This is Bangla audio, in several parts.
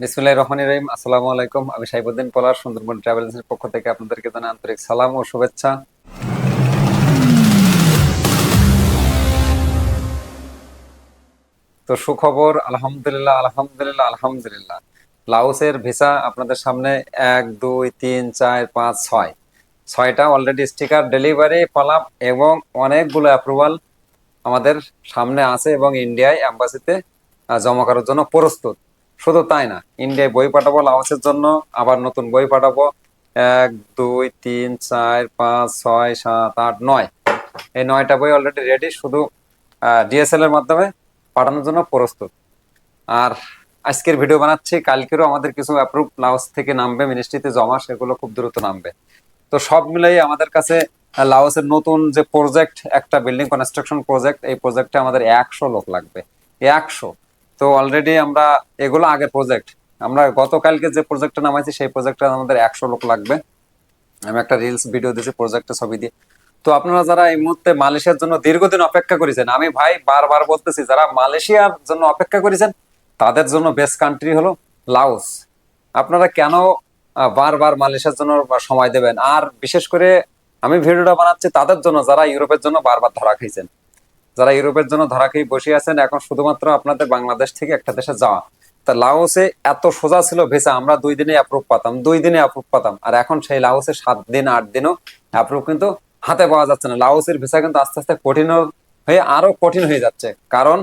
বিসমুল্লাহ রহমান রহিম। আসসালামু আলাইকুম। আমি সাইবুদ্দিন পলার, সুন্দরবন ট্রাভেল এজেন্সির পক্ষ থেকে আপনাদেরকে জানাই আন্তরিক সালাম ও শুভেচ্ছা। তো সুখবর, আলহামদুলিল্লাহ আলহামদুলিল্লাহ আলহামদুলিল্লাহ। লাওসের ভিসা আপনাদের সামনে এক, দুই, তিন, চার, পাঁচ, ছয়। ছয়টা অলরেডি স্টিকার ডেলিভারি পালাম এবং অনেকগুলো অ্যাপ্রুভাল আমাদের সামনে আছে এবং ইন্ডিয়ায় অ্যাম্বাসিতে জমা করার জন্য প্রস্তুত। শুধু তাই না ইন্ডিয়ায় বই পাঠাবো লাওসের জন্য, আবার নতুন বই পাঠাবো। এক, দুই, তিন, চার, পাঁচ, ছয়, সাত, আট, নয়। এই নয়টা বই অলরেডি রেডি শুধু ডিএসএল এর মাধ্যমে পাঠানোর জন্য প্রস্তুত। আর আজকের ভিডিও বানাচ্ছি, কালকেরও আমাদের কিছু অ্যাপ্রুভ লাওস থেকে নামবে মিনিস্ট্রিতে জমা, সেগুলো খুব দ্রুত নামবে। তো সব মিলাই আমাদের কাছে লাওসের নতুন যে প্রজেক্ট একটা বিল্ডিং কনস্ট্রাকশন প্রজেক্ট এই প্রজেক্টে আমাদের একশো লোক লাগবে। একশো। তো অলরেডি আমরা এগুলো আগের প্রজেক্ট আমরা গতকালকে যে প্রজেক্টটা নামাইছি, সেই প্রজেক্টটা আমাদের একশো লোক লাগবে। আমি একটা রিলস ভিডিও দিয়েছি প্রজেক্টের ছবি দিয়ে। তো আপনারা যারা এই মুহূর্তে মালয়েশিয়ার জন্য দীর্ঘদিন অপেক্ষা করেছেন, আমি ভাই বারবার বলতেছি, যারা মালয়েশিয়ার জন্য অপেক্ষা করেছেন, তাদের জন্য বেস্ট কান্ট্রি হলো লাওস। আপনারা কেন বারবার মালয়েশিয়ার জন্য সময় দেবেন? আর বিশেষ করে আমি ভিডিওটা বানাচ্ছি তাদের জন্য, যারা ইউরোপের জন্য বারবার ধরা খাইছেন। যারা ইউরোপের জন্য ধরা খেয়ে বসে আছেন, এখন শুধুমাত্র আপনাদের বাংলাদেশ থেকে একটা দেশে যাওয়া। তা লাওসে এত সোজা ছিল ভিসা, আমরা দুই দিনে অ্যাপ্রুভ পাতাম, দুই দিনে অ্যাপ্রুভ পাতাম। আর এখন সেই লাওসে সাত দিন, আট দিনও অ্যাপ্রুভ কিন্তু হাতে পাওয়া যাচ্ছে না। লাওসের ভিসা কিন্তু আস্তে আস্তে কঠিন হয়ে আরও কঠিন হয়ে যাচ্ছে। কারণ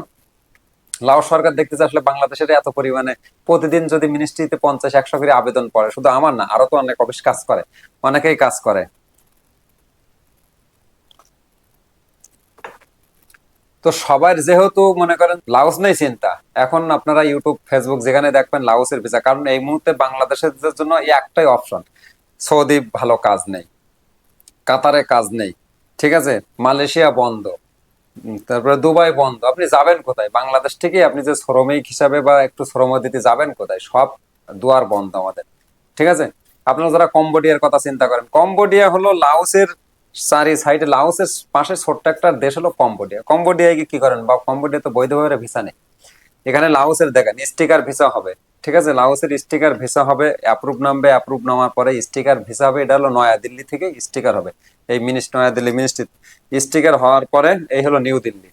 লাওস সরকার দেখতেছে আসলে বাংলাদেশের এত পরিমাণে প্রতিদিন যদি মিনিস্ট্রিতে পঞ্চাশ, একশো করে আবেদন পড়ে। শুধু আমার না, আরও তো অনেক অফিস কাজ করে, অনেকেই কাজ করে। তো সবার যেহেতু মনে করেন লাউস নেই চিন্তা, এখন আপনারা ইউটিউব ফেসবুক যেখানে দেখবেন লাওসের ভিসা কারণ এই মুহূর্তে বাংলাদেশের জন্য এই একটাই অপশন সৌদি ভালো কাজ নেই, কাতারে কাজ নেই, ঠিক আছে? মালয়েশিয়া বন্ধ তারপরে দুবাই বন্ধ। আপনি যাবেন কোথায়? বাংলাদেশ থেকে আপনি যে শ্রমিক হিসাবে বা একটু শ্রম দিতে যাবেন কোথায়? সব দুয়ার বন্ধ আমাদের, ঠিক আছে? আপনারা যারা কম্বোডিয়ার কথা চিন্তা করেন, কম্বোডিয়া হলো লাওসের চারি সাইডে লাওসের পাশে ছোট্ট একটা দেশ হলো কম্বোডিয়া। কম্বোডিয়ায় গিয়ে কি করেন? বা কম্বোডিয়া তো বৈধভাবে ভিসা নেই। এখানে লাওসের দেখেন স্টিকার ভিসা হবে। ঠিক আছে? লাওসের স্টিকার ভিসা হবে অ্যাপ্রুভ নামবে অ্যাপ্রুভ নামার পরে স্টিকার ভিসা হবে। এটা হলো নয়াদিল্লি থেকে স্টিকার হবে। এই মিনিস্ট নয়াদিল্লি মিনিস্ট্রি স্টিকার হওয়ার পরে এই হলো নিউ দিল্লি।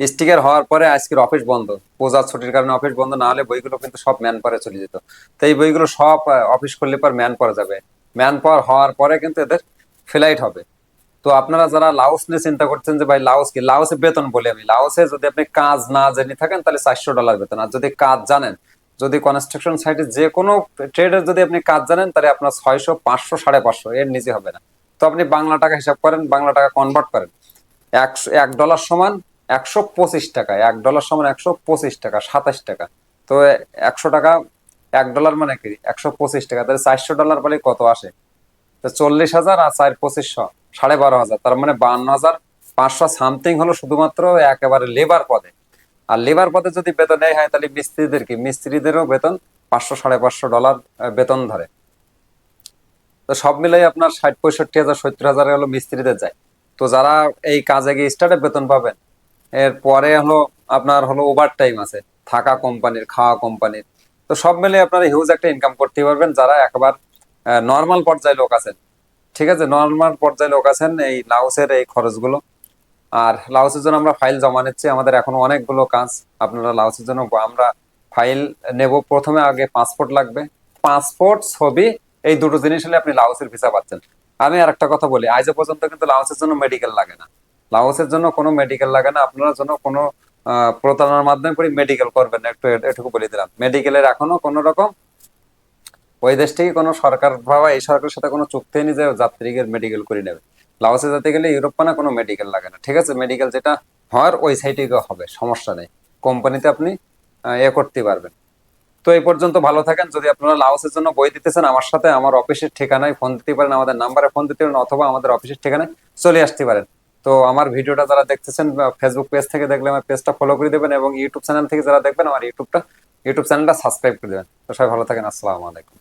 স্টিকার হওয়ার পরে আজকের অফিস বন্ধ। পূজার ছুটির কারণে অফিস বন্ধ। না হলে বইগুলো কিন্তু সব ম্যান পরে চলে যেত। তো এই বইগুলো সব অফিস করলে পর ম্যান পরে যাবে। ম্যান পাওয়ার হওয়ার পরে কিন্তু এদের ফ্লাইট হবে। তো আপনারা যারা লাউস নিয়ে চিন্তা করছেন যে ভাই লাউস কি? লাওসে বেতন বলি আমি। লাউসে যদি আপনি কাজ না জেনে থাকেন, তাহলে চারশো ডলার বেতন। আর যদি কাজ জানেন, যদি কনস্ট্রাকশন সাইটে যে কোনো ট্রেডের যদি আপনি কাজ জানেন, তাহলে আপনার ছয়শো, পাঁচশো, সাড়ে পাঁচশো, এর নিচে হবে না। তো আপনি বাংলা টাকা হিসাব করেন, বাংলা টাকা কনভার্ট করেন। একশো, এক ডলার সমান একশো পঁচিশ টাকা, এক ডলার সমান একশো পঁচিশ টাকা, সাতাশ টাকা। তো একশো টাকা, এক ডলার মানে কি? একশো পঁচিশ টাকা। তাহলে চারশো ডলার বলে কত আসে? চল্লিশ হাজার আর চার পঁচিশশো, সাড়ে বারো হাজার। তার মানে বান্ন হাজার পাঁচশো সামথিং হলো শুধুমাত্র একেবারে লেবার পদে। আর লেবার পদে যদি বেতন নেই হয়, তাহলে মিস্ত্রিদের কি? মিস্ত্রিদেরও বেতন পাঁচশো, সাড়ে পাঁচশো ডলার বেতন ধরে। তো সব মিলাই আপনার ষাট, পঁয়ষট্টি হাজার, সত্তর হাজার হলো মিস্ত্রিদের যায়। তো যারা এই কাজে গিয়ে স্টার্টে বেতন পাবেন, এর পরে হলো আপনার হলো ওভার টাইম আছে, থাকা কোম্পানির খাওয়া কোম্পানির তো সব মিলে আপনারা হিউজ একটা ইনকাম করতে পারবেন, যারা একবার নর্মাল পর্যায়ে লোক আছেন। ঠিক আছে নর্মাল পর্যায়ে লোক আছেন এই লাউসের এই খরচগুলো। আর লাউসের জন্য আমরা ফাইল জমা নিচ্ছি, আমাদের এখনও অনেকগুলো কাজ। আপনারা লাউসের জন্য আমরা ফাইল নেব। প্রথমে আগে পাসপোর্ট লাগবে। পাসপোর্ট ছবি, এই দুটো জিনিস হলে আপনি লাউসের ভিসা পাচ্ছেন। আমি আর একটা কথা বলি, আজ পর্যন্ত কিন্তু লাউসের জন্য মেডিকেল লাগে না। লাউসের জন্য কোনো মেডিকেল লাগে না। আপনার জন্য কোনো প্রতারণার মাধ্যমে করে মেডিকেল করবেন। একটু এটুকু বলে দিলাম। মেডিকেলের এখনও কোনো রকম ওই দেশ থেকে কোনো সরকার ভাবা এই সরকারের সাথে কোনো চুক্তি নেই যে যাত্রীদের মেডিকেল করে নেবে। লাওসে যেতে গেলে ইউরোপ না কোনো মেডিকেল লাগে না, ঠিক আছে? মেডিকেল যেটা হওয়ার ওই সাইটে হবে, সমস্যা নেই। কোম্পানিতে আপনি এ করতে পারবেন। তো এই পর্যন্ত ভালো থাকেন। যদি আপনারা লাওসের জন্য বই দিতেছেন আমার সাথে আমার অফিসের ঠিকানায় ফোন দিতে পারেন, আমাদের নাম্বারে ফোন দিতে পারেন, অথবা আমাদের অফিসের ঠিকানায় চলে আসতে পারেন। তো আমার ভিডিওটা যারা দেখতেছেন ফেসবুক পেজ থেকে দেখলে আমার পেজটা ফলো করে দেবেন এবং ইউটিউব চ্যানেল থেকে যারা দেখবেন, আমার ইউটিউবটা ইউটিউব চ্যানেলটা সাবস্ক্রাইব করে দেবেন। তো সবাই ভালো থাকেন। আসসালামু আলাইকুম।